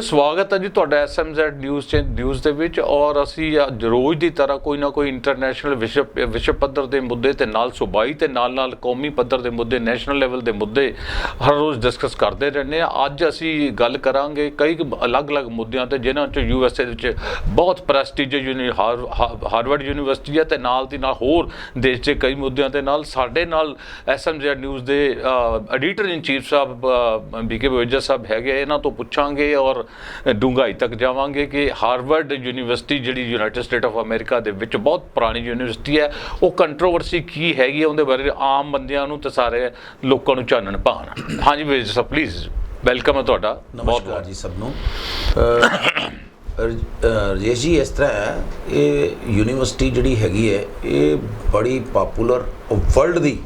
ਵੀਰ, ਸਵਾਗਤ ਹੈ ਜੀ ਤੁਹਾਡਾ ਐਸਐਮਜ਼ੈਡ ਨਿਊਜ਼ ਚ ਨਿਊਜ਼ ਦੇ ਵਿੱਚ। ਔਰ ਅਸੀਂ ਅੱਜ ਰੋਜ਼ ਦੀ ਤਰ੍ਹਾਂ ਕੋਈ ਨਾ ਕੋਈ ਇੰਟਰਨੈਸ਼ਨਲ ਵਿਸ਼ਵ ਵਿਸ਼ਵ ਪੱਧਰ ਦੇ ਮੁੱਦੇ ਤੇ ਨਾਲ ਸੂਬਾਈ ਤੇ ਨਾਲ ਨਾਲ ਕੌਮੀ ਪੱਧਰ ਦੇ ਮੁੱਦੇ ਨੈਸ਼ਨਲ ਲੈਵਲ ਦੇ ਮੁੱਦੇ ਹਰ ਰੋਜ਼ ਡਿਸਕਸ ਕਰਦੇ ਰਹਿੰਦੇ ਆ ਅੱਜ ਅਸੀਂ ਗੱਲ ਕਰਾਂਗੇ ਕਈ ਅਲੱਗ-ਅਲੱਗ ਮੁੱਦਿਆਂ ਤੇ, ਜਿਨ੍ਹਾਂ ਚ ਯੂਐਸਏ ਦੇ ਵਿੱਚ ਬਹੁਤ ਪ੍ਰੈਸਟੀਜੀਅਸ ਯੂਨੀ ਹਾਰਵਰਡ ਯੂਨੀਵਰਸਿਟੀ ਹੈ ਤੇ ਨਾਲ ਦੀ ਨਾਲ ਹੋਰ ਦੇਸ਼ ਦੇ ਕਈ ਮੁੱਦਿਆਂ ਦੇ ਨਾਲ ਸਾਡੇ ਨਾਲ ਐਸਐਮਜ਼ੈਡ ਨਿਊਜ਼ ਦੇ ਐਡੀਟਰ ਇਨ ਚੀਫ ਸਾਹਿਬ ਬੀਕੇ ਬਵੇਜਾ ਸਾਹਿਬ ਹੈਗੇ ਇਹਨਾਂ ਤੋਂ ਪੁੱਛਾਂਗੇ ਔਰ ਡੂੰਘਾਈ ਤੱਕ ਜਾਵਾਂਗੇ ਕਿ ਹਾਰਵਰਡ ਯੂਨੀਵਰਸਿਟੀ ਜਿਹੜੀ ਯੂਨਾਈਟਿਡ ਸਟੇਟ ਆਫ ਅਮਰੀਕਾ ਦੇ ਵਿੱਚ ਬਹੁਤ ਪੁਰਾਣੀ ਯੂਨੀਵਰਸਿਟੀ ਹੈ ਉਹ ਕੰਟਰੋਵਰਸੀ ਕੀ ਹੈਗੀ ਹੈ ਉਹਦੇ ਬਾਰੇ ਆਮ ਬੰਦਿਆਂ ਨੂੰ ਤੇ ਸਾਰੇ ਲੋਕਾਂ ਨੂੰ ਚਾਨਣ ਪਾਉਣ ਹਾਂਜੀ ਬਵੇਜਾ ਸਾਹਿਬ ਪਲੀਜ਼ ਵੈਲਕਮ ਹੈ ਤੁਹਾਡਾ। ਬਹੁਤ ਬਹੁਤ। ਜੀ ਸਭ ਨੂੰ। ਰਾਜੇਸ਼ ਜੀ ਇਸ ਤਰ੍ਹਾਂ ਹੈ ਇਹ ਯੂਨੀਵਰਸਿਟੀ ਜਿਹੜੀ ਹੈਗੀ ਹੈ ਇਹ ਬੜੀ ਪਪੂਲਰ ਵਰਲਡ ਦੀ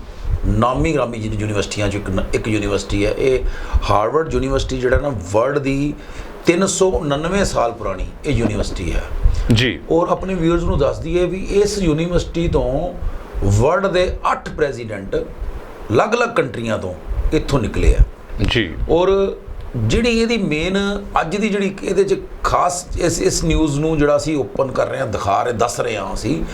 ਨਾਮੀ ਗ੍ਰਾਮੀ ਜਿਹੜੀ ਯੂਨੀਵਰਸਿਟੀਆਂ ਚੋਂ ਇੱਕ ਇੱਕ ਯੂਨੀਵਰਸਿਟੀ ਹੈ। ਇਹ ਹਾਰਵਰਡ ਯੂਨੀਵਰਸਿਟੀ ਜਿਹੜਾ ਨਾ ਵਰਲਡ ਦੀ 399 ਸਾਲ ਪੁਰਾਣੀ ਇਹ ਯੂਨੀਵਰਸਿਟੀ ਹੈ। ਜੀ। ਔਰ ਆਪਣੇ ਵਿਊਅਰਸ ਨੂੰ ਦੱਸ ਦਈਏ ਵੀ ਇਸ ਯੂਨੀਵਰਸਿਟੀ ਤੋਂ ਵਰਲਡ ਦੇ 8 ਪ੍ਰੈਜ਼ੀਡੈਂਟ ਅਲੱਗ-ਅਲੱਗ ਕੰਟਰੀਆਂ ਤੋਂ ਇੱਥੋਂ ਨਿਕਲੇ ਆ। ਜੀ। ਔਰ ਜਿਹੜੀ ਇਹਦੀ ਮੇਨ ਅੱਜ ਦੀ ਜਿਹੜੀ ਇਹਦੇ ਚ ਖਾਸ ਇਸ ਇਸ ਨਿਊਜ਼ ਨੂੰ ਜਿਹੜਾ ਅਸੀਂ ਓਪਨ ਕਰ ਰਹੇ ਹਾਂ ਦਿਖਾ ਰਹੇ ਦੱਸ ਰਹੇ ਹਾਂ ਅਸੀਂ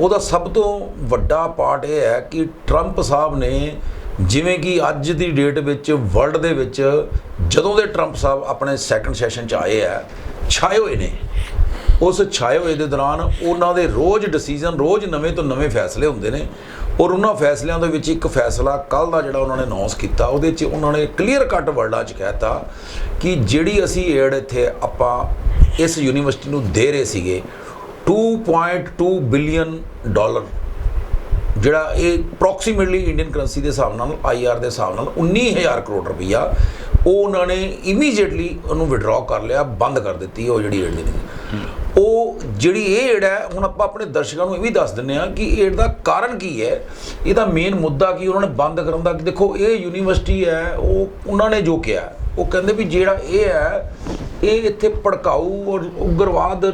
ਉਹਦਾ ਸਭ ਤੋਂ ਵੱਡਾ ਪਾਰਟ ਇਹ ਹੈ ਕਿ ਟਰੰਪ ਸਾਹਿਬ ਨੇ ਜਿਵੇਂ ਕਿ ਅੱਜ ਦੀ ਡੇਟ ਵਿੱਚ ਵਰਲਡ ਦੇ ਵਿੱਚ ਜਦੋਂ ਦੇ ਟਰੰਪ ਸਾਹਿਬ ਆਪਣੇ ਸੈਕੰਡ ਸੈਸ਼ਨ ਚ ਆਏ ਆ, ਛਾਏ ਹੋਏ ਨੇ। ਉਸ ਛਾਏ ਹੋਏ ਦੇ ਦੌਰਾਨ ਉਹਨਾਂ ਦੇ ਰੋਜ਼ ਡਿਸੀਜਨ ਰੋਜ਼ ਨਵੇਂ ਤੋਂ ਨਵੇਂ ਫੈਸਲੇ ਹੁੰਦੇ ਨੇ ਔਰ ਉਹਨਾਂ ਫੈਸਲਿਆਂ ਦੇ ਵਿੱਚ ਇੱਕ ਫੈਸਲਾ ਕੱਲ ਦਾ ਜਿਹੜਾ ਉਹਨਾਂ ਨੇ ਅਨਾਉਂਸ ਕੀਤਾ, ਉਹਦੇ 'ਚ ਉਹਨਾਂ ਨੇ ਕਲੀਅਰ ਕੱਟ ਵਰਡਾਂ 'ਚ ਕਹਿਤਾ ਕਿ ਜਿਹੜੀ ਅਸੀਂ ਏਡ ਇੱਥੇ ਆਪਾਂ ਇਸ ਯੂਨੀਵਰਸਿਟੀ ਨੂੰ ਦੇ ਰਹੇ ਸੀਗੇ 2.2 ਬਿਲੀਅਨ ਡਾਲਰ ਜਿਹੜਾ ਇਹ ਅਪਰੋਕਸੀਮੇਟਲੀ ਇੰਡੀਅਨ ਕਰੰਸੀ ਦੇ ਹਿਸਾਬ ਨਾਲ ਆਈਆਰ ਦੇ ਹਿਸਾਬ ਨਾਲ 19000 ਕਰੋੜ ਰੁਪਈਆ, ਉਹ ਉਹਨਾਂ ਨੇ ਇਮੀਡੀਏਟਲੀ ਉਹਨੂੰ ਵਿਡਰਾਅ ਕਰ ਲਿਆ, ਬੰਦ ਕਰ ਦਿੱਤੀ ਉਹ ਜਿਹੜੀ ਏਡ ਦੇਣੀ ਉਹ ਜਿਹੜੀ ਇਹ ਏਡ ਹੈ, ਹੁਣ ਆਪਾਂ ਆਪਣੇ ਦਰਸ਼ਕਾਂ ਨੂੰ ਇਹ ਵੀ ਦੱਸ ਦਿੰਨੇ ਆ ਕਿ ਏਡ ਦਾ ਕਾਰਨ ਕੀ ਹੈ? ਇਹਦਾ ਮੇਨ ਮੁੱਦਾ ਕੀ, ਉਹਨਾਂ ਨੇ ਬੰਦ ਕਰਨ ਦਾ ਕਿ? ਦੇਖੋ, ਇਹ ਯੂਨੀਵਰਸਿਟੀ ਹੈ, ਉਹ ਉਹਨਾਂ ਨੇ ਜੋ ਕਿਹਾ, ਉਹ ਕਹਿੰਦੇ ਵੀ ਜਿਹੜਾ ਇਹ ਹੈ ਇਹ ਇੱਥੇ ਭੜਕਾਊ ਔਰ ਉਗਰਵਾਦ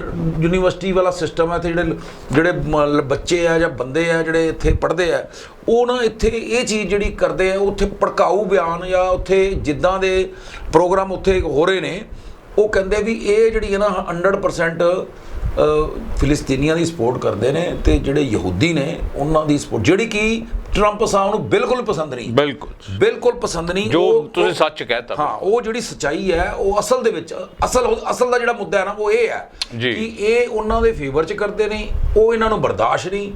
ਯੂਨੀਵਰਸਿਟੀ ਵਾਲਾ ਸਿਸਟਮ ਹੈ, ਇੱਥੇ ਜਿਹੜੇ ਜਿਹੜੇ ਮ- ਬੱਚੇ ਆ ਜਾਂ ਬੰਦੇ ਆ ਜਿਹੜੇ ਇੱਥੇ ਪੜ੍ਹਦੇ ਆ, ਉਹ ਨਾ ਇੱਥੇ ਇਹ ਚੀਜ਼ ਜਿਹੜੀ ਕਰਦੇ ਆ ਉੱਥੇ ਭੜਕਾਊ ਬਿਆਨ ਜਾਂ ਉੱਥੇ ਜਿੱਦਾਂ ਦੇ ਪ੍ਰੋਗਰਾਮ ਉੱਥੇ ਹੋ ਰਹੇ ਨੇ, ਉਹ ਕਹਿੰਦੇ ਵੀ ਇਹ ਜਿਹੜੀ ਹੈ ਨਾ 100% ਫਿਲਿਸਤੀਨੀਆਂ ਦੀ ਸਪੋਰਟ ਕਰਦੇ ਨੇ ਤੇ ਜਿਹੜੇ ਯਹੂਦੀ ਨੇ ਉਹਨਾਂ ਦੀ ਸਪੋਰਟ ਜਿਹੜੀ ਕਿ ਟਰੰਪ ਸਾਹਿਬ ਨੂੰ ਬਿਲਕੁਲ ਪਸੰਦ ਨਹੀਂ। ਬਿਲਕੁਲ ਬਿਲਕੁਲ ਪਸੰਦ ਨਹੀਂ ਜੋ ਤੁਸੀਂ ਸੱਚ ਕਹਿਤਾ। ਹਾਂ ਉਹ ਜਿਹੜੀ ਸਚਾਈ ਹੈ ਉਹ ਅਸਲ ਦੇ ਵਿੱਚ ਅਸਲ ਅਸਲ ਦਾ ਜਿਹੜਾ ਮੁੱਦਾ ਹੈ ਨਾ ਉਹ ਇਹ ਹੈ। ਕਿ ਇਹ ਉਹਨਾਂ ਦੇ ਫੇਵਰ 'ਚ ਕਰਦੇ ਨੇ ਉਹ ਇਹਨਾਂ ਨੂੰ ਬਰਦਾਸ਼ਤ ਨਹੀਂ।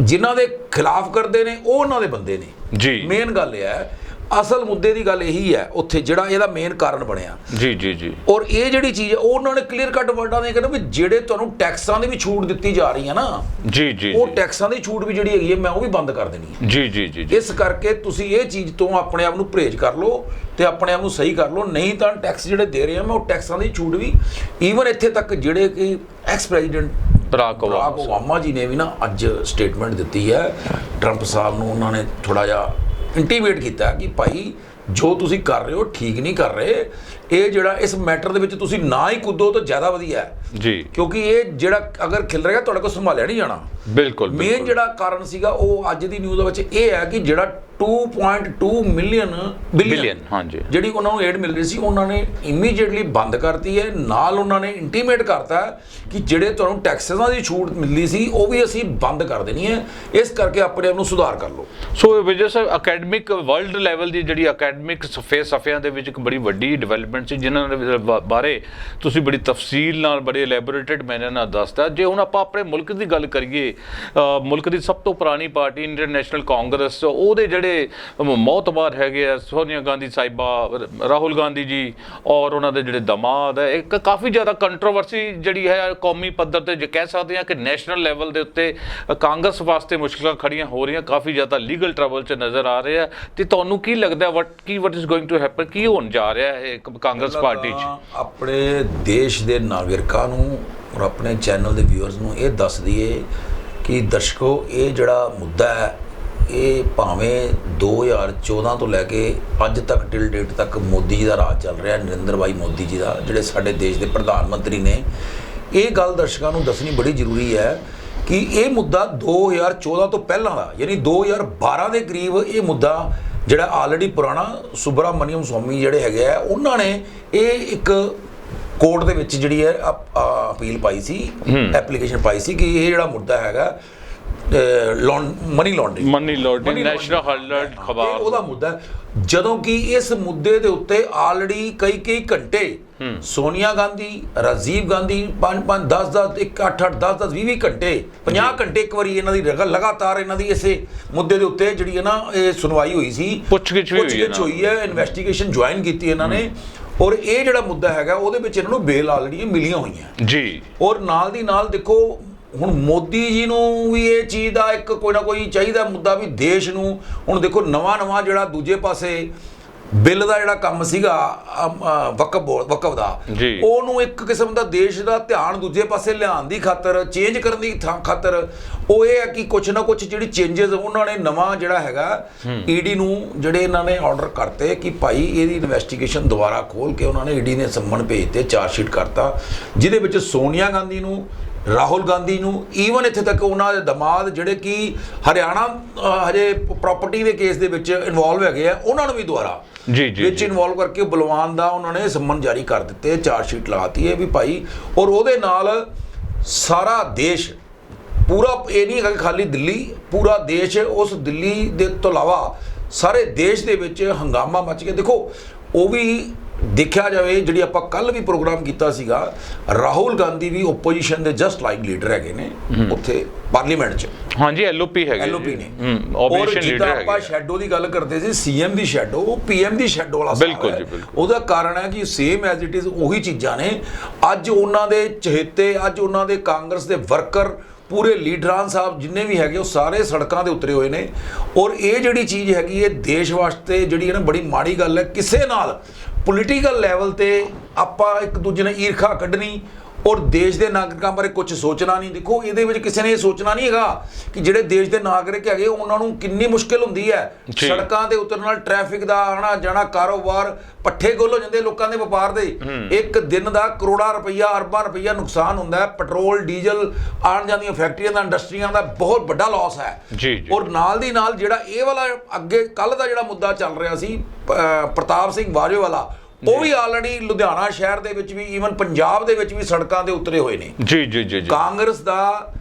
ਜਿਨ੍ਹਾਂ ਦੇ ਖਿਲਾਫ ਕਰਦੇ ਨੇ ਉਹ ਉਹਨਾਂ ਦੇ ਬੰਦੇ ਨੇ। ਜੀ। ਮੇਨ ਗੱਲ ਇਹ ਹੈ ਅਸਲ ਮੁੱਦੇ ਦੀ ਗੱਲ ਇਹੀ ਹੈ ਉੱਥੇ ਜਿਹੜਾ ਇਹਦਾ ਮੇਨ ਕਾਰਨ ਬਣਿਆ। ਜੀ ਜੀ ਜੀ। ਔਰ ਇਹ ਜਿਹੜੀ ਚੀਜ਼ ਹੈ ਉਹ ਉਹਨਾਂ ਨੇ ਕਲੀਅਰ ਕੱਟ ਵਰਡਾਂ ਦੇ ਕਹਿੰਦੇ ਵੀ ਜਿਹੜੇ ਤੁਹਾਨੂੰ ਟੈਕਸਾਂ ਦੀ ਵੀ ਛੂਟ ਦਿੱਤੀ ਜਾ ਰਹੀ ਹੈ ਨਾ ਜੀ ਜੀ ਉਹ ਟੈਕਸਾਂ ਦੀ ਛੂਟ ਵੀ ਜਿਹੜੀ ਹੈਗੀ ਹੈ ਮੈਂ ਉਹ ਵੀ ਬੰਦ ਕਰ ਦੇਣੀ ਹੈ। ਜੀ ਜੀ ਜੀ ਇਸ ਕਰਕੇ ਤੁਸੀਂ ਇਹ ਚੀਜ਼ ਤੋਂ ਆਪਣੇ ਆਪ ਨੂੰ ਪਰਹੇਜ਼ ਕਰ ਲਓ ਤੇ ਆਪਣੇ ਆਪ ਨੂੰ ਸਹੀ ਕਰ ਲਓ ਨਹੀਂ ਤਾਂ ਟੈਕਸ ਜਿਹੜੇ ਦੇ ਰਹੇ ਆ ਮੈਂ ਉਹ ਟੈਕਸਾਂ ਦੀ ਛੂਟ ਵੀ ਈਵਨ ਇੱਥੇ ਤੱਕ ਜਿਹੜੇ ਕਿ ਐਕਸ ਪ੍ਰੈਜ਼ੀਡੈਂਟ ਬਰਾਕ ਓਬਾਮਾ ਜੀ ਨੇ ਵੀ ਨਾ ਅੱਜ ਸਟੇਟਮੈਂਟ ਦਿੱਤੀ ਹੈ। ਟਰੰਪ ਸਾਹਿਬ ਨੂੰ ਉਹਨਾਂ ਨੇ ਥੋੜਾ ਜਿਹਾ ਇੰਟੀਮੇਟ ਕੀਤਾ ਕਿ ਭਾਈ ਜੋ ਤੁਸੀਂ ਕਰ ਰਹੇ ਹੋ ਠੀਕ ਨਹੀਂ ਕਰ ਰਹੇ ਇਹ ਜਿਹੜਾ ਇਸ ਮੈਟਰ ਦੇ ਵਿੱਚ ਤੁਸੀਂ ਨਾ ਹੀ ਕੁੱਦੋ ਤਾਂ ਜ਼ਿਆਦਾ ਵਧੀਆ ਹੈ। ਜੀ। ਕਿਉਂਕਿ ਇਹ ਜਿਹੜਾ ਅਗਰ ਖਿਲ ਰਿਹਾ ਤੁਹਾਡੇ ਕੋਲ ਸੰਭਾਲਿਆ ਨਹੀਂ ਜਾਣਾ। ਬਿਲਕੁਲ ਮੇਨ। ਜਿਹੜਾ ਕਾਰਨ ਸੀਗਾ ਉਹ ਅੱਜ ਦੀ ਨਿਊਜ਼ ਦੇ ਵਿੱਚ ਇਹ ਹੈ ਕਿ ਜਿਹੜਾ 2.2 ਮਿਲੀਅਨ ਬਿਲੀਅਨ ਹਾਂਜੀ। ਜਿਹੜੀ ਉਹਨਾਂ ਨੂੰ ਏਡ ਮਿਲ ਰਹੀ ਸੀ ਉਹਨਾਂ ਨੇ ਇਮੀਡੀਏਟਲੀ ਬੰਦ ਕਰਤੀ ਹੈ। ਨਾਲ ਉਹਨਾਂ ਨੇ ਇੰਟੀਮੇਟ ਕਰਤਾ ਕਿ ਜਿਹੜੇ ਤੁਹਾਨੂੰ ਟੈਕਸਾਂ ਦੀ ਛੂਟ ਮਿਲਦੀ ਸੀ ਉਹ ਵੀ ਅਸੀਂ ਬੰਦ ਕਰ ਦੇਣੀ ਹੈ। ਇਸ ਕਰਕੇ ਆਪਣੇ ਆਪ ਨੂੰ ਸੁਧਾਰ ਕਰ ਲਓ। ਸੋ ਵਿਜੇ ਸਾਹਿਬ ਅਕੈਡਮਿਕ ਵਰਲਡ ਲੈਵਲ ਦੀ ਜਿਹੜੀ ਅਕੈਡਮਿਕ ਸਫੇ ਸਫਿਆਂ ਦੇ ਵਿੱਚ ਇੱਕ ਬੜੀ ਵੱਡੀ ਡਿਵੈਲਪਮੈਂਟ ਸੀ ਜਿਨ੍ਹਾਂ ਦੇ ਬਾ- ਬਾਰੇ ਤੁਸੀਂ ਬੜੀ ਤਫਸੀਲ ਨਾਲ, ਬੜੇ ਐਲੈਬੋਰੇਟਡ ਮੈਨਰ ਨਾਲ ਦੱਸਦਾ ਜੇ ਹੁਣ ਆਪਾਂ ਆਪਣੇ ਮੁਲਕ ਦੀ ਗੱਲ ਕਰੀਏ ਮੁਲਕ ਦੀ ਸਭ ਤੋਂ ਪੁਰਾਣੀ ਪਾਰਟੀ ਇੰਡੀਅਨ ਨੈਸ਼ਨਲ ਕਾਂਗਰਸ, ਉਹਦੇ ਜਿਹੜੇ ਮੌਤਬਾਰ ਹੈਗੇ ਆ, ਸੋਨੀਆ ਗਾਂਧੀ ਸਾਹਿਬਾ, ਰਾਹੁਲ ਗਾਂਧੀ ਜੀ ਔਰ ਉਹਨਾਂ ਦੇ ਜਿਹੜੇ ਦਮਾਦ ਹੈ, ਇੱਕ ਕਾਫੀ ਜ਼ਿਆਦਾ ਕੰਟਰੋਵਰਸੀ ਜਿਹੜੀ ਹੈ, ਕੌਮੀ ਪੱਧਰ ਤੇ ਜੇ ਕਹਿ ਸਕਦੇ ਹਾਂ ਕਿ ਨੈਸ਼ਨਲ ਲੈਵਲ ਦੇ ਉੱਤੇ ਕਾਂਗਰਸ ਵਾਸਤੇ ਮੁਸ਼ਕਲਾਂ ਖੜੀਆਂ ਹੋ ਰਹੀਆਂ, ਕਾਫੀ ਜ਼ਿਆਦਾ ਲੀਗਲ ਟਰਬਲ 'ਚ ਨਜ਼ਰ ਆ ਰਿਹਾ ਆ ਤੇ ਤੁਹਾਨੂੰ ਕੀ ਲੱਗਦਾ what Ki what is going to happen ਕੀ ਹੋਣ ਜਾ ਰਿਹਾ ਹੈ ਕ- ਕਾਂਗਰਸ ਪਾਰਟੀ 'ਚ। ਆਪਣੇ ਦੇਸ਼ ਦੇ ਨਾਗਰਿਕਾਂ ਨੂੰ ਔਰ ਆਪਣੇ ਚੈਨਲ ਦੇ ਵਿਊਅਰਸ ਨੂੰ ਇਹ ਦੱਸ ਦਈਏ ਕਿ ਦਰਸ਼ਕੋ ਇਹ ਜਿਹੜਾ ਮੁੱਦਾ ਹੈ ਇਹ ਭਾਵੇਂ 2014 ਤੋਂ ਲੈ ਕੇ ਅੱਜ ਤੱਕ ਟਿਲ ਡੇਟ ਤੱਕ ਮੋਦੀ ਜੀ ਦਾ ਰਾਜ ਚੱਲ ਰਿਹਾ ਨਰਿੰਦਰ ਭਾਈ ਮੋਦੀ ਜੀ ਦਾ ਜਿਹੜੇ ਸਾਡੇ ਦੇਸ਼ ਦੇ ਪ੍ਰਧਾਨ ਮੰਤਰੀ ਨੇ ਇਹ ਗੱਲ ਦਰਸ਼ਕਾਂ ਨੂੰ ਦੱਸਣੀ ਬੜੀ ਜ਼ਰੂਰੀ ਹੈ ਕਿ ਇਹ ਮੁੱਦਾ 2014 ਤੋਂ ਪਹਿਲਾਂ ਦਾ ਯਾਨੀ 2012 ਦੇ ਕਰੀਬ ਇਹ ਮੁੱਦਾ ਜਿਹੜਾ ਆਲਰੇਡੀ ਪੁਰਾਣਾ ਸੁਬਰਾਮਨੀਅਮ ਸਵਾਮੀ ਜਿਹੜੇ ਹੈਗੇ ਆ ਉਹਨਾਂ ਨੇ ਇਹ ਇੱਕ ਕੋਰਟ ਦੇ ਵਿੱਚ ਜਿਹੜੀ ਹੈ ਅਪੀਲ ਪਾਈ ਸੀ ਐਪਲੀਕੇਸ਼ਨ ਪਾਈ ਸੀ ਕਿ ਇਹ ਜਿਹੜਾ ਮੁੱਦਾ ਹੈਗਾ money laundering money laundering national. Herald ਇਹ ਖਬਰ ਉਹਦਾ ਮੁੱਦਾ। ਜਦੋਂ ਕਿ ਇਸ ਮੁੱਦੇ ਦੇ ਉੱਤੇ ਆਲਰੇਡੀ ਕਈ ਕਈ ਘੰਟੇ ਸੋਨੀਆ ਗਾਂਧੀ ਰਾਜੀਵ ਗਾਂਧੀ 5 5 10 10 1 8 8 10 10 20 20 ਘੰਟੇ 50 ਘੰਟੇ ਇੱਕ ਵਾਰੀ ਇਹਨਾਂ ਦੀ ਲਗਾ- ਲਗਾਤਾਰ ਇਹਨਾਂ ਦੀ ਇਸੇ ਮੁੱਦੇ ਦੇ ਉੱਤੇ ਜਿਹੜੀ ਹੈ ਨਾ ਇਹ ਸੁਣਵਾਈ ਹੋਈ ਸੀ। ਪੁੱਛਗਿੱਛ। ਹੋਈ ਹੈ ਇਨਵੈਸਟੀਗੇਸ਼ਨ ਜੁਆਇਨ ਕੀਤੀ ਇਹਨਾਂ ਨੇ। ਔਰ ਇਹ ਜਿਹੜਾ ਮੁੱਦਾ ਹੈਗਾ ਉਹਦੇ ਵਿੱਚ ਇਹਨਾਂ ਨੂੰ ਬੇਲ ਆਲਰੇਡੀ ਮਿਲੀਆਂ ਹੋਈਆਂ। ਜੀ। ਔਰ ਨਾਲ ਦੀ ਨਾਲ ਦੇਖੋ ਹੁਣ ਮੋਦੀ ਜੀ ਨੂੰ ਵੀ ਇਹ ਚੀਜ਼ ਦਾ ਇੱਕ ਕੋਈ ਨਾ ਕੋਈ ਚਾਹੀਦਾ ਮੁੱਦਾ ਵੀ ਦੇਸ਼ ਨੂੰ ਹੁਣ ਦੇਖੋ ਨਵਾਂ ਨਵਾਂ ਜਿਹੜਾ ਦੂਜੇ ਪਾਸੇ ਬਿੱਲ ਦਾ ਜਿਹੜਾ ਕੰਮ ਸੀਗਾ ਵਕਫ ਵਕਫ ਦਾ। ਉਹਨੂੰ ਇੱਕ ਕਿਸਮ ਦਾ ਦੇਸ਼ ਦਾ ਧਿਆਨ ਦੂਜੇ ਪਾਸੇ ਲਿਆਉਣ ਦੀ ਖਾਤਰ ਚੇਂਜ ਕਰਨ ਦੀ ਖਾਤਰ ਉਹ ਇਹ ਹੈ ਕਿ ਕੁਛ ਨਾ ਕੁਛ ਜਿਹੜੀ ਚੇਂਜਸ ਉਹਨਾਂ ਨੇ ਨਵਾਂ ਜਿਹੜਾ ਹੈਗਾ ਈਡੀ ਨੂੰ ਜਿਹੜੇ ਇਹਨਾਂ ਨੇ ਆਰਡਰ ਕਰਤੇ ਕਿ ਭਾਈ ਇਹਦੀ ਇਨਵੈਸਟੀਗੇਸ਼ਨ ਦੁਬਾਰਾ ਖੋਲ ਕੇ ਉਹਨਾਂ ਨੇ ਈਡੀ ਨੇ ਸੰਮਨ ਭੇਜਤੇ ਚਾਰਜ ਸ਼ੀਟ ਕਰਤਾ ਜਿਹਦੇ ਵਿੱਚ ਸੋਨੀਆ ਗਾਂਧੀ ਨੂੰ ਰਾਹੁਲ ਗਾਂਧੀ ਨੂੰ ਈਵਨ ਇੱਥੇ ਤੱਕ ਉਹਨਾਂ ਦੇ ਦਮਾਦ ਜਿਹੜੇ ਕਿ ਹਰਿਆਣਾ ਹਜੇ ਪ੍ਰਾਪਰਟੀ ਦੇ ਕੇਸ ਦੇ ਵਿੱਚ ਇਨਵੋਲਵ ਹੈਗੇ ਆ ਉਹਨਾਂ ਨੂੰ ਵੀ ਦੁਬਾਰਾ ਜੀ, ਜੀ, ਵਿੱਚ। ਇਨਵੋਲਵ ਕਰਕੇ ਬਲਵਾਨ ਦਾ ਉਹਨਾਂ ਨੇ ਸੰਮਨ ਜਾਰੀ ਕਰ ਦਿੱਤੇ ਚਾਰਜ ਸ਼ੀਟ ਲਾਤੀ ਹੈ ਵੀ ਭਾਈ ਔਰ ਉਹਦੇ ਨਾਲ ਸਾਰਾ ਦੇਸ਼ ਪੂਰਾ ਇਹ ਨਹੀਂ ਹੈਗਾ ਖਾਲੀ ਦਿੱਲੀ ਪੂਰਾ ਦੇਸ਼ ਉਸ ਦਿੱਲੀ ਦੇ ਤੋਂ ਇਲਾਵਾ ਸਾਰੇ ਦੇਸ਼ ਦੇ ਵਿੱਚ ਹੰਗਾਮਾ ਮਚ ਗਿਆ ਦੇਖੋ ਉਹ ਵੀ ਦੇਖਿਆ ਜਾਵੇ ਜਿਹੜੀ ਆਪਾਂ ਕੱਲ ਵੀ ਪ੍ਰੋਗਰਾਮ ਕੀਤਾ ਸੀਗਾ ਰਾਹੁਲ ਗਾਂਧੀ ਵੀ ਓਪੋਜੀਸ਼ਨ ਦੇ ਜਸਟ ਲਾਈਕ ਲੀਡਰ ਹੈਗੇ ਨੇ ਉੱਥੇ ਪਾਰਲੀਮੈਂਟ 'ਚ। ਹਾਂਜੀ ਐਲਓਪੀ ਹੈਗੇ ਐਲਓਪੀ ਨੇ। ਆਪੋਜੀਸ਼ਨ ਲੀਡਰ ਆਪਾਂ ਹੈਗੇ ਸ਼ੈਡੋ ਦੀ ਗੱਲ ਕਰਦੇ ਸੀ ਸੀਐਮ ਦੀ ਸ਼ੈਡੋ ਉਹ ਪੀਐਮ ਦੀ ਸ਼ੈਡੋ ਵਾਲਾ ਬਿਲਕੁਲ। ਜੀ, ਬਿਲਕੁਲ। ਉਹਦਾ ਕਾਰਨ ਹੈ ਕਿ ਸੇਮ ਐਜ਼ ਇਟ ਇਜ਼ ਉਹੀ ਚੀਜ਼ਾਂ ਨੇ। ਅੱਜ ਉਹਨਾਂ ਦੇ ਚਹੇਤੇ ਅੱਜ ਉਹਨਾਂ ਦੇ ਕਾਂਗਰਸ ਦੇ ਵਰਕਰ ਪੂਰੇ ਲੀਡਰਾਂ ਸਾਹਿਬ ਜਿੰਨੇ ਵੀ ਹੈਗੇ ਉਹ ਸਾਰੇ ਸੜਕਾਂ ਦੇ ਉਤਰੇ ਹੋਏ ਨੇ। ਔਰ ਇਹ ਜਿਹੜੀ ਚੀਜ਼ ਹੈਗੀ ਇਹ ਦੇਸ਼ ਵਾਸਤੇ ਜਿਹੜੀ ਹੈ ਨਾ ਬੜੀ ਮਾੜੀ ਗੱਲ ਹੈ। ਕਿਸੇ ਨਾਲ ਪੋਲੀਟੀਕਲ ਲੈਵਲ ਤੇ ਆਪਾਂ ਇੱਕ ਦੂਜੇ ਨਾਲ ਈਰਖਾ ਕੱਢਣੀ ਔਰ ਦੇਸ਼ ਦੇ ਨਾਗਰਿਕਾਂ ਬਾਰੇ ਕੁਝ ਸੋਚਣਾ ਨਹੀਂ। ਦੇਖੋ ਇਹਦੇ ਵਿੱਚ ਕਿਸੇ ਨੇ ਇਹ ਸੋਚਣਾ ਨਹੀਂ ਹੈਗਾ ਕਿ ਜਿਹੜੇ ਦੇਸ਼ ਦੇ ਨਾਗਰਿਕ ਹੈਗੇ ਉਹਨਾਂ ਨੂੰ ਕਿੰਨੀ ਮੁਸ਼ਕਿਲ ਹੁੰਦੀ ਹੈ। ਸੜਕਾਂ ਦੇ ਉਤਰਨ ਨਾਲ ਟ੍ਰੈਫਿਕ ਦਾ ਆਣਾ ਜਾਣਾ ਕਾਰੋਬਾਰ ਪੱਠੇ ਗੁੱਲ ਹੋ ਜਾਂਦੇ ਲੋਕਾਂ ਦੇ ਵਪਾਰ ਦੇ। ਇੱਕ ਦਿਨ ਦਾ ਕਰੋੜਾਂ ਰੁਪਈਆ ਅਰਬਾਂ ਰੁਪਈਆ ਨੁਕਸਾਨ ਹੁੰਦਾ ਹੈ। ਪੈਟਰੋਲ ਡੀਜ਼ਲ ਆਣ ਜਾਂਦੀਆਂ ਫੈਕਟਰੀਆਂ ਦਾ ਇੰਡਸਟਰੀਆਂ ਦਾ ਬਹੁਤ ਵੱਡਾ ਲਾਸ ਹੈ। ਔਰ ਨਾਲ ਦੀ ਨਾਲ ਜਿਹੜਾ ਇਹ ਵਾਲਾ ਅੱਗੇ ਕੱਲ ਦਾ ਜਿਹੜਾ ਮੁੱਦਾ ਚੱਲ ਰਿਹਾ ਸੀ ਪ੍ਰਤਾਪ ਸਿੰਘ ਬਾਜਵੇ ਵਾਲਾ ਉਹ ਵੀ ਆਲਰੇਡੀ ਲੁਧਿਆਣਾ ਸ਼ਹਿਰ ਦੇ ਵਿੱਚ ਵੀ ਈਵਨ ਪੰਜਾਬ ਦੇ ਵਿੱਚ ਵੀ ਸੜਕਾਂ ਦੇ ਉਤਰੇ ਹੋਏ ਨੇ। ਜੀ ਜੀ ਜੀ ਕਾਂਗਰਸ ਦਾ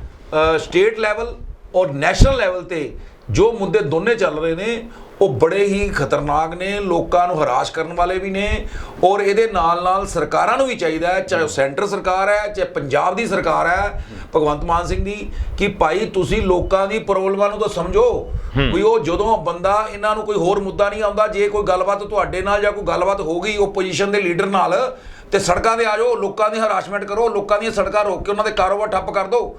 ਸਟੇਟ ਲੈਵਲ ਔਰ ਨੈਸ਼ਨਲ ਲੈਵਲ ਤੇ ਜੋ ਮੁੱਦੇ ਦੋਨੇ ਚੱਲ ਰਹੇ ਨੇ ਉਹ ਬੜੇ ਹੀ ਖਤਰਨਾਕ ਨੇ ਲੋਕਾਂ ਨੂੰ ਹਰਾਸ਼ ਕਰਨ ਵਾਲੇ ਵੀ ਨੇ ਔਰ ਇਹਦੇ ਨਾਲ ਨਾਲ ਸਰਕਾਰਾਂ ਨੂੰ ਵੀ ਚਾਹੀਦਾ ਹੈ ਚਾਹੇ ਸੈਂਟਰ ਸਰਕਾਰ ਹੈ ਚਾਹੇ ਪੰਜਾਬ ਦੀ ਸਰਕਾਰ ਹੈ ਭਗਵੰਤ ਮਾਨ ਸਿੰਘ ਦੀ ਕਿ ਭਾਈ ਤੁਸੀਂ ਲੋਕਾਂ ਦੀ ਪ੍ਰੋਬਲਮਾਂ ਨੂੰ ਤਾਂ ਸਮਝੋ। ਵੀ ਉਹ ਜਦੋਂ ਬੰਦਾ ਇਹਨਾਂ ਨੂੰ ਕੋਈ ਹੋਰ ਮੁੱਦਾ ਨਹੀਂ ਆਉਂਦਾ ਜੇ ਕੋਈ ਗੱਲਬਾਤ ਤੁਹਾਡੇ ਨਾਲ ਜਾਂ ਕੋਈ ਗੱਲਬਾਤ ਹੋ ਗਈ ਓਪੋਜੀਸ਼ਨ ਦੇ ਲੀਡਰ ਨਾਲ ਤੇ ਸੜਕਾਂ ਤੇ ਆ ਜਾਓ ਲੋਕਾਂ ਦੀ ਹਰਾਸਮੈਂਟ ਕਰੋ ਲੋਕਾਂ ਦੀਆਂ ਸੜਕਾਂ ਰੋਕ ਕੇ ਉਹਨਾਂ ਦੇ ਕਾਰੋਬਾਰ ਠੱਪ ਕਰ ਦਿਓ।